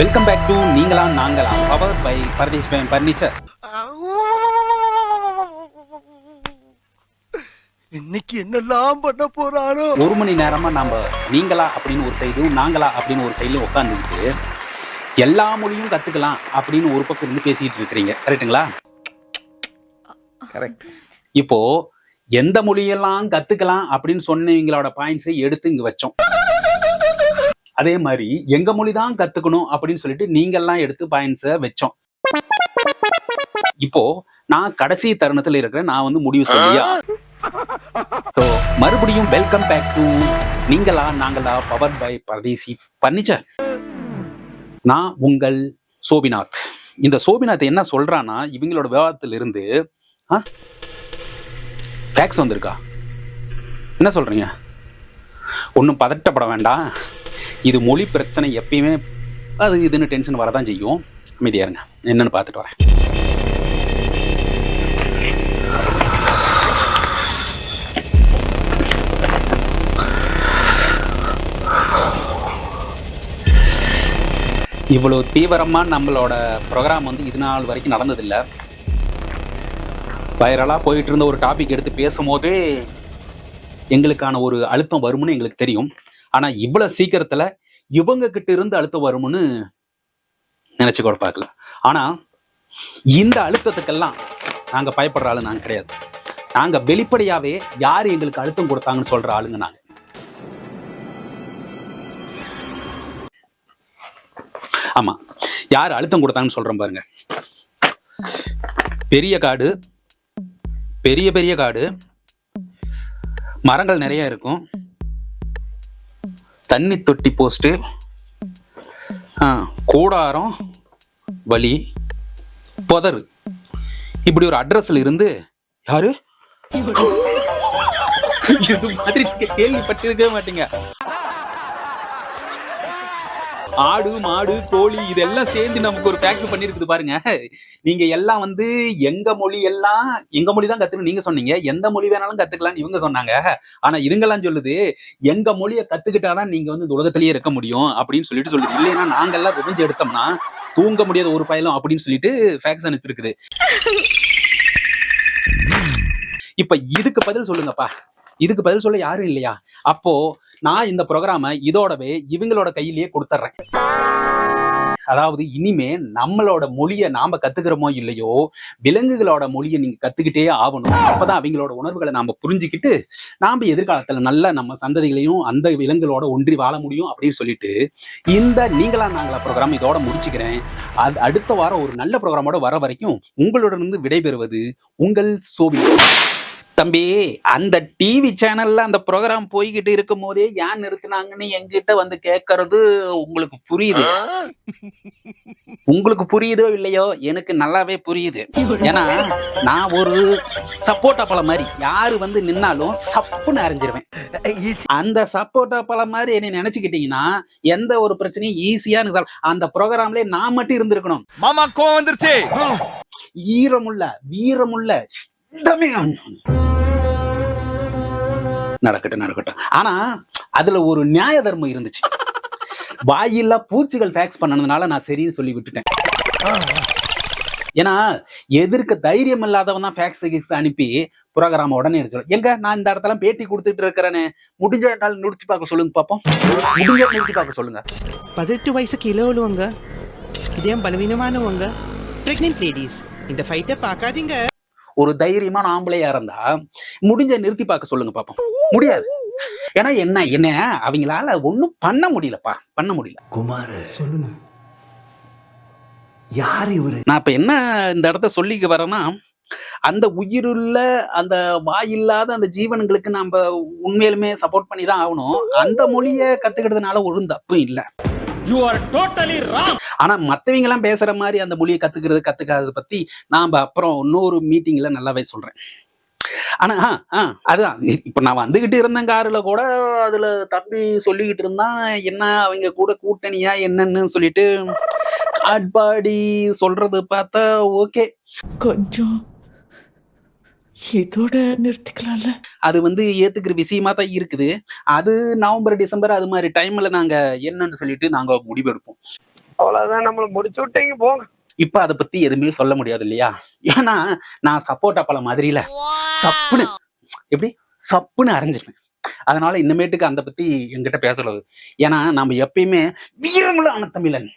Welcome back to நீங்களா நாங்களா? Power by பரதேஷ் furniture இன்னைக்கு என்னெல்லாம் பண்ண போறாரோ? ஒரு மணி நேரமா நாம நீங்களா அப்படின்னு ஒரு சைடும் நாங்களா அப்படின்னு ஒரு சைடுல உட்காந்துக்கிட்டு எல்லா மொழியும் கத்துக்கலாம் அப்படின்னு ஒரு பக்கம் இருந்து பேசிட்டு இருக்கிறீங்க. கரெக்ட்டுங்களா கரெக்ட் இப்போ எந்த மொழியெல்லாம் கத்துக்கலாம் அப்படின்னு சொன்னவங்களோட பாயிண்ட்ஸை எடுத்து இங்க வச்சோம். அதே மாதிரி எங்க மொழி தான் கத்துக்கணும் அப்படின்னு சொல்லிட்டு நீங்கெல்லாம் எடுத்து பாயிண்ட்ஸை வச்சோம். இப்போ நான் கடைசி தருணத்துல இருக்கிறேன் நான் வந்து முடிவு சொல்லியா? சோ மறுபடியும் வெல்கம் பேக் டு நீங்களா நாங்களா பவர் பை பரதேசி பர்னிச்சர். நான் உங்கள் சோபிநாத். இந்த சோபிநாத் என்ன சொல்றான்னா இவங்களோட விவாதத்துல இருந்து ஃபேக்ஸ் வந்திருக்கா? என்ன சொல்றீங்க? ஒன்றும் பதட்டப்பட வேண்டாம். இது மொழி பிரச்சனை எப்பயுமே அது இதுன்னு டென்ஷன் வரதான் செய்யும். அமைதியா இருங்க. என்னன்னு பார்த்துட்டு வரேன். இவ்வளோ தீவிரமாக நம்மளோட ப்ரோக்ராம் வந்து இது நாள் வரைக்கும் நடந்ததில்லை. வைரலாக போயிட்டு இருந்த ஒரு டாபிக் எடுத்து பேசும்போதே எங்களுக்கான ஒரு அழுத்தம் வரும்னு எங்களுக்கு தெரியும். ஆனா இவ்வளவு சீக்கிரத்துல இவங்க கிட்ட இருந்து அழுத்தம் வரும்னு நினைச்சு கூட பார்க்கல. ஆனா இந்த அழுத்தத்துக்கெல்லாம் நாங்க பயப்படுற ஆளு நாங்க கிடையாது. நாங்க வெளிப்படையாவே யார் எங்களுக்கு அழுத்தம் கொடுத்தாங்கன்னு சொல்ற ஆளுங்க நாங்க. ஆமா யார் அழுத்தம் கொடுத்தாங்கன்னு சொல்றோம் பாருங்க. பெரிய காடு பெரிய பெரிய காடு மரங்கள் நிறைய இருக்கும். தண்ணி தொட்டி போஸ்ட்டு கூடாரம் வலி புதரு. இப்படி ஒரு அட்ரஸ்ல இருந்து யாரு? இது மாதிரி கேள்விப்பட்டிருக்கவே மாட்டீங்க. ஆடு மாடு கோழி இதெல்லாம் சேர்ந்து நமக்கு ஒரு பேக் பண்ணிருக்குது பாருங்க. நீங்க எல்லாம் வந்து எங்க மொழி எல்லாம் எங்க மொழி தான் கத்துக்கணும் நீங்க சொன்னீங்க. எந்த மொழி வேணாலும் கத்துக்கலாம்னு இவங்க சொன்னாங்க. ஆனா இதுங்கெல்லாம் சொல்லுது எங்க மொழியை கத்துக்கிட்டாதான் நீங்க வந்து இந்த உலகத்திலேயே இருக்க முடியும் அப்படின்னு சொல்லிட்டு சொல்லுது. இல்லைன்னா நாங்கெல்லாம் ரிவெஞ்ச் எடுத்தோம்னா தூங்க முடியாத ஒரு பயலும் அப்படின்னு சொல்லிட்டு ஃபேக்ஸ் அனுப்பிச்சிருக்குது. இப்ப இதுக்கு பதில் சொல்லுங்கப்பா. இதுக்கு பதில் சொல்ல யாரும் இல்லையா? அப்போ நான் இந்த ப்ரோக்ராமை இதோடவே இவங்களோட கையிலேயே கொடுத்துட்றேன் அதாவது இனிமே நம்மளோட மொழியை நாம கத்துக்கிறோமோ இல்லையோ விலங்குகளோட மொழியை நீங்க கத்துக்கிட்டே ஆகணும். அப்பதான் அவங்களோட உணர்வுகளை நாம புரிஞ்சுக்கிட்டு நாம எதிர்காலத்துல நல்ல நம்ம சந்ததிகளையும் அந்த விலங்குகளோட ஒன்றி வாழ முடியும் அப்படின்னு சொல்லிட்டு இந்த நீங்களா நாங்களா ப்ரோக்ராம் இதோட முடிச்சுக்கிறேன். அது அடுத்த வாரம் ஒரு நல்ல ப்ரோக்ராமோட வர வரைக்கும் உங்களோட இருந்து விடைபெறுவது உங்கள் சோபி. தம்பி அந்த டிவி சேனல்ல அந்த ப்ரோக்ராம் போய்கிட்டு இருக்கும் போதே ஏன் நிறுத்தினாங்கன்னு என்கிட்ட வந்து கேட்கறது உங்களுக்கு புரியுது. உங்களுக்கு புரியுதோ இல்லையோ எனக்கு நல்லாவே புரியுது. ஏன்னா நான் ஒரு சப்போட்டா பழம் மாதிரி யாரு வந்து நின்னாலும் சப்புன்னு அரைஞ்சிருவேன். அந்த சப்போட்டா பழம் மாதிரி என்னை நினைச்சுக்கிட்டீங்கன்னா எந்த ஒரு பிரச்சனையும் ஈஸியா அந்த ப்ரோக்ராம்லயே நான் மட்டும் இருந்திருக்கணும். மாமா கோவம் வந்துருச்சு. ஈரமுள்ள வீரமுள்ள இடமே நடக்கட்டும் நடக்கட்டும் ஆனா அதுல ஒரு நியாய தர்மம் இருந்துச்சு. வாயில்லா பூச்சிகள் ஃபேக்ஸ் பண்ணனதுனால நான் சரின்னு சொல்லி விட்டுட்டேன். ஏன்னா எதிர்க்க தைரியம் இல்லாதவன் தான் ஃபேக்ஸ் கிக்ஸ் அனுப்பி புரோகிராம உடனே எடுத்து எங்க? நான் இந்த இடத்துல பேட்டி கொடுத்துட்டு இருக்கிறேன்னு முடிஞ்ச நாள் நிறுத்தி பார்க்க சொல்லுங்க பாப்போம். முடிஞ்ச நிறுத்தி பார்க்க சொல்லுங்க. பதினெட்டு வயசு கிலோ உள்ளவங்க இதயம் பலவீனமானவங்க. பிரெக்னென்ட் லேடிஸ் இந்த ஃபைட்டை பார்க்காதீங்க. ஒரு தைரியமான ஆம்பளையா இருந்தா முடிஞ்ச நிறுத்தி பார்க்க சொல்லுங்க பாப்போம். முடியாது. ஏன்னா என்ன என்ன அவங்களால ஒண்ணும் பண்ண முடியலப்பா பண்ண முடியல. குமார் சொல்லுங்க. யார் இவரு? நான் இப்ப என்ன இந்த இடத்த சொல்லிக்க வரேன்னா அந்த உயிருள்ள அந்த வாயில்லாத அந்த ஜீவன்களுக்கு நம்ம உண்மையிலுமே சப்போர்ட் பண்ணி தான் ஆகணும். அந்த மொழியை கத்துக்கிறதுனால ஒரு தப்பும் இல்லை. யூ ஆர் டோட்டலி ராங் ஆனா மத்தவங்க எல்லாம் பேசுற மாதிரி அந்த மொழியை கத்துக்கிறது கத்துக்காததை பத்தி நாம அப்புறம் இன்னொரு மீட்டிங்ல நல்லாவே சொல்றேன். ஆனா அதுதான். இப்ப நான் வந்துகிட்டு இருந்தேன் காருல கூட அதுல தம்பி சொல்லிக்கிட்டு இருந்தான் என்ன அவங்க கூட கூட்டணியா என்னன்னு சொல்லிட்டு காட்பாடி சொல்றது பார்த்தா ஓகே. கொஞ்சம் இதோட நிறுத்திக்கலாம்ல. அது வந்து ஏத்துக்கிற விஷயமா தான் இருக்குது. அது நவம்பர் டிசம்பர் அது மாதிரி டைம்ல நாங்க என்னன்னு சொல்லிட்டு நாங்க முடிவெடுப்போம். அவ்வளவுதான். நம்மள முடிச்சு விட்டீங்க போங்க. இப்ப அதை பத்தி எதுவுமே சொல்ல முடியாது இல்லையா? ஏன்னா நான் சப்போட்டா பழம் மாதிரியில சப்புன்னு எப்படி? சப்புன்னு அரைஞ்சிருவேன். அதனால இன்னமேட்டுக்கு அந்த பத்தி என்கிட்ட பேசக்கூடாது. ஏன்னா நம்ம எப்பயுமே வீரமுள்ள தமிழன்.